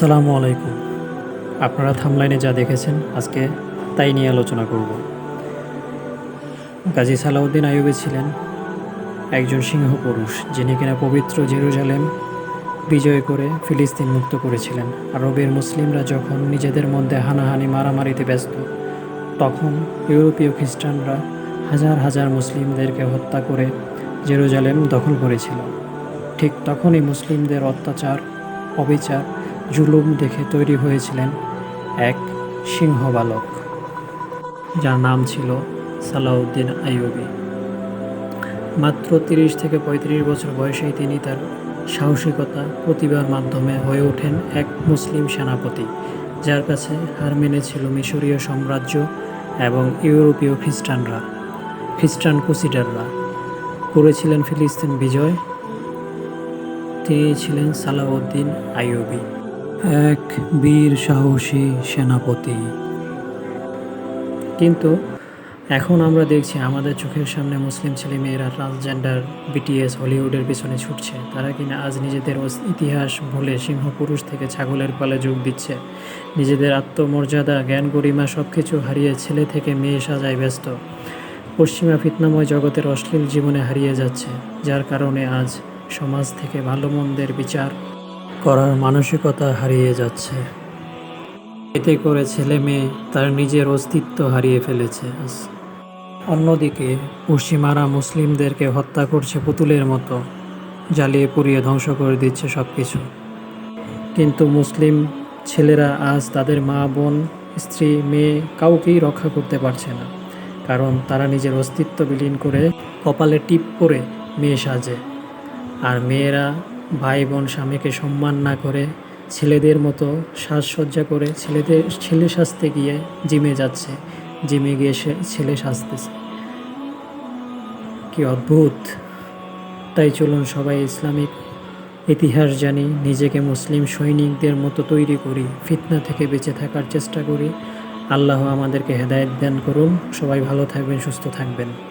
আসসালামু আলাইকুম। আপনারা থামলাইনে যা দেখেছেন, আজকে তাই নিয়ে আলোচনা করব। গাজী সালাউদ্দিন আইয়ুবী ছিলেন একজন সিংহ পুরুষ, যিনি কিনা পবিত্র জেরুজালেম বিজয় করে ফিলিস্তিন মুক্ত করেছিলেন। আরবের মুসলিমরা যখন নিজেদের মধ্যে হানাহানি, মারামারিতে ব্যস্ত, তখন ইউরোপীয় খ্রিস্টানরা হাজার হাজার মুসলিমদেরকে হত্যা করে জেরুজালেম দখল করেছিল। ঠিক তখনই মুসলিমদের অত্যাচার, অবিচার জুলুম দেখে তৈরি হয়েছিলেন এক সিংহ বালক যার নাম ছিল সালাউদ্দিন আইয়ুবী। মাত্র তিরিশ থেকে পঁয়ত্রিশ বছর বয়সেই তিনি তার সাহসিকতা প্রতিভার মাধ্যমে হয়ে ওঠেন এক মুসলিম সেনাপতি, যার কাছে হার মেনেছিল মিশরীয় সাম্রাজ্য এবং ইউরোপীয় খ্রিস্টানরা, খ্রিস্টান কুসিডাররা করেছিলেন ফিলিস্তিন বিজয়, তিনি ছিলেন সালাউদ্দিন আইয়ুবী। এক বীর সাহসী সেনাপতি। কিন্তু এখন আমরা দেখছি আমাদের চোখের সামনে মুসলিম ছেলেমেয়েরা ট্রান্সজেন্ডার বিটিএস হলিউডের পিছনে ছুটছে। তারা কিনা আজ নিজেদের ইতিহাস ভুলে সিংহ পুরুষ থেকে ছাগলের পালে যোগ দিচ্ছে। নিজেদের আত্মমর্যাদা, জ্ঞান গরিমা সব কিছু হারিয়ে ছেলে থেকে মেয়ে সাজায় ব্যস্ত। পশ্চিমা ফিতনাময় জগতের অশ্লীল জীবনে হারিয়ে যাচ্ছে, যার কারণে আজ সমাজ থেকে ভালো মন্দের বিচার করার মানসিকতা হারিয়ে যাচ্ছে। এতে করে ছেলে মেয়ে তার নিজের অস্তিত্ব হারিয়ে ফেলেছে অন্যদিকে, পশ্চিমারা মুসলিমদেরকে হত্যা করছে পুতুলের মতো, জ্বালিয়ে পুড়িয়ে ধ্বংস করে দিচ্ছে সব কিছু কিন্তু মুসলিম ছেলেরা আজ তাদের মা, বোন, স্ত্রী, মেয়ে কাউকেই রক্ষা করতে পারছে না। কারণ তারা নিজের অস্তিত্ব বিলীন করে কপালে টিপ করে মেয়ে সাজে। আর মেয়েরা ভাই বোন স্বামীকে সম্মান না করে ছেলেদের মতো সাজসজ্জা করে ছেলেদের, ছেলে সাজতে গিয়ে জিমে যাচ্ছে। জিমে গিয়ে সে ছেলে সাজতেছে। কি অদ্ভুত! তাই চলুন সবাই ইসলামিক ইতিহাস জানি, নিজেকে মুসলিম সৈনিকদের মতো তৈরি করি, ফিতনা থেকে বেঁচে থাকার চেষ্টা করি। আল্লাহ আমাদেরকে হেদায়েত দান করুন। সবাই ভালো থাকবেন, সুস্থ থাকবেন।